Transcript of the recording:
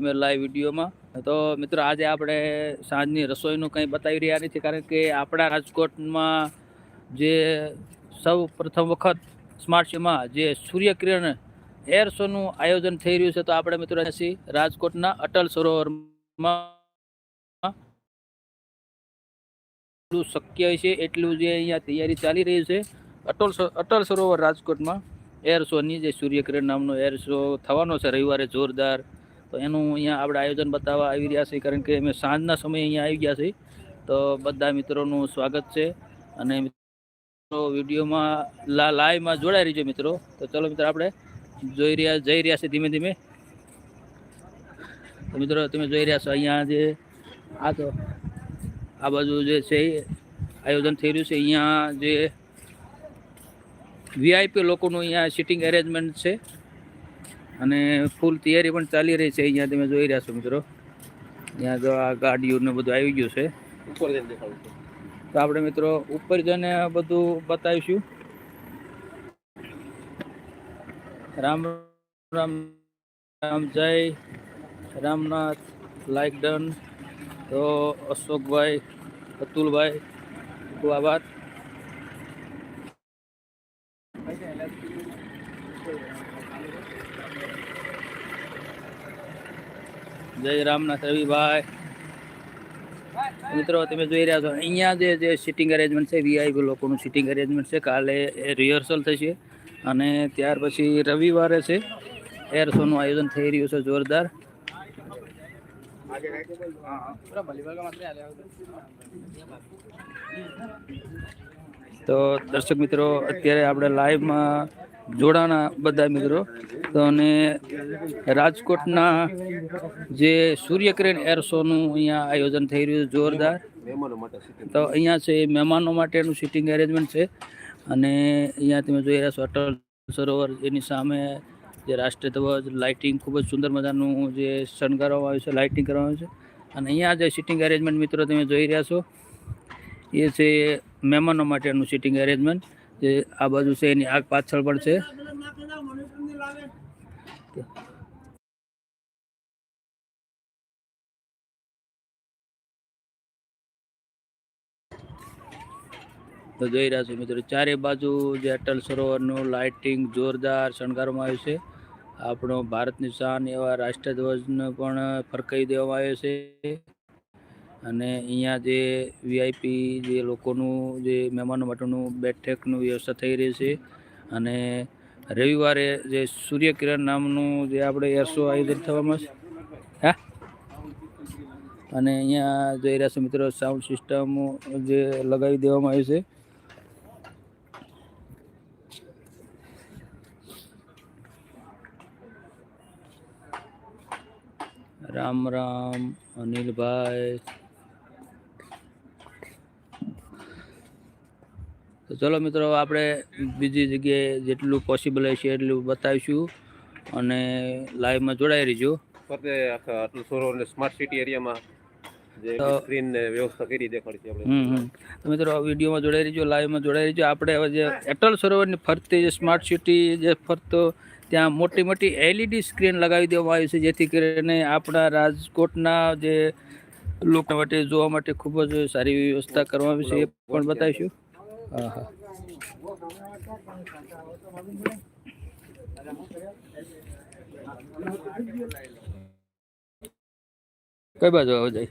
Live વિડીયોમાં. તો મિત્રો, આજે આપણે સાંજની રસોઈનું કંઈ બતાવી રહ્યા નથી, કારણ કે આપણા રાજકોટમાં જે સૌ પ્રથમ વખત સ્માર્ટ સિટીમાં જે સૂર્યકિરણ એર શોનું આયોજન થઈ રહ્યું છે, તો આપણે મિત્રો રાજકોટના અટલ સરોવરમાં એટલું શક્ય છે, એટલું જે અહીંયા તૈયારી ચાલી રહી છે. અટલ અટલ સરોવર રાજકોટમાં એર શોની જે સૂર્યકિરણ નામનો એર શો થવાનો છે, રવિવારે જોરદાર. તો એનું અહીંયા આપણે આયોજન બતાવવા આવી રહ્યા છીએ, કારણ કે અમે સાંજના સમયે અહીંયા આવી ગયા છીએ. તો બધા મિત્રોનું સ્વાગત છે અને મિત્રો વિડીયોમાં લાઈવમાં જોડાઈ રહીજો મિત્રો. તો ચલો મિત્રો આપણે જોઈ રહ્યા, જઈ રહ્યા છીએ ધીમે ધીમે. તો મિત્રો તમે જોઈ રહ્યા છો અહીંયા જે આ તો આ બાજુ જે છે આયોજન થઈ રહ્યું છે. અહીંયા જે વીઆઈપી લોકોનું અહીંયા સિટિંગ એરેન્જમેન્ટ છે. અને ફૂલ તૈયારી પણ ચાલી રહી છે. અહીંયા તમે જોઈ રહ્યા છો મિત્રો. ત્યાં જો આ ગાડીઓ ને બધું આવી ગયું છે. ઉપર જઈને દેખાડું તો આપણે મિત્રો ઉપર જઈને બધું બતાવીશું. રામ રામ રામ જય રામનાથ લાઈક ડન તો અશોકભાઈ અતુલભાઈ ખૂબ આભાર. જય રામનાથ રવિભાઈ. મિત્રો, તમે જોઈ રહ્યા છો, અહીંયા જે જે સિટિંગ અરેન્જમેન્ટ છે વીઆઈપી લોકોનું સિટિંગ અરેન્જમેન્ટ છે, કાલે રિહર્સલ થશે. અને ત્યાર પછી રવિવારે છે એર શોનું આયોજન થઈ રહ્યું છે, જોરદાર. તો દર્શક મિત્રો, અત્યારે આપણે લાઈવમાં જોડાણા બધા મિત્રો. તો અને રાજકોટના જે સૂર્યકિરણ એર શોનું અહીંયા આયોજન થઈ રહ્યું છે, જોરદાર. તો અહીંયા છે મહેમાનો માટેનું સિટિંગ એરેન્જમેન્ટ છે. અને અહીંયા તમે જોઈ રહ્યા છો અટલ સરોવર એની સામે જે રાષ્ટ્રીય ધ્વજ લાઇટિંગ ખૂબ જ સુંદર મજાનું જે શણગારવામાં આવ્યું છે લાઇટિંગ કરવામાં આવ્યું છે. અને અહીંયા જે સિટિંગ એરેન્જમેન્ટ મિત્રો તમે જોઈ રહ્યા છો, એ છે મહેમાનો માટેનું સિટિંગ એરેન્જમેન્ટ જે આ બાજુ છે, એની આગ પાછળ પણ છે. તો જોઈ રહ્યા છો મિત્રો, ચારે બાજુ જે અટલ સરોવરનું લાઇટિંગ જોરદાર શણગારવામાં આવ્યું છે. આપણો ભારતની શાન એવા રાષ્ટ્રધ્વજને પણ ફરકાવી દેવામાં આવ્યો છે. અને અહીંયા જે વીઆઈપી જે લોકોનું જે મહેમાનો માટેનું બેઠકનું વ્યવસ્થા થઈ રહી છે. અને રવિવારે જે સૂર્યકિરણ નામનું જે આપણે એરસો આયોજન થવામાં છે હા? અને અહીંયા જોઈ રહ્યા છે મિત્રો સાઉન્ડ સિસ્ટમ જે લગાવી દેવામાં આવી છે. રામ રામ, અનિલભાઈ તો ચલો મિત્રો આપણે બીજી જગ્યાએ જેટલું પોસિબલ હશે એટલું બતાવીશું અને લાઈવમાં જોડાઈ રહીજો. ફરતે આખા સરોવર ને સ્માર્ટ સિટી એરિયામાં મિત્રો વિડીયોમાં જોડાઈ રહીજો લાઈવમાં જોડાઈ રહીજો. આપણે હવે જે અટલ સરોવરની ફરતે જે સ્માર્ટ સિટી જે ફરતો ત્યાં મોટી મોટી એલઈડી સ્ક્રીન લગાવી દેવામાં આવી છે જેથી કરીને આપણા રાજકોટના જે લોકો માટે જોવા માટે ખૂબ જ સારી વ્યવસ્થા કરવામાં આવી છે એ પણ બતાવીશું. કઈ બાજુ આવે જાય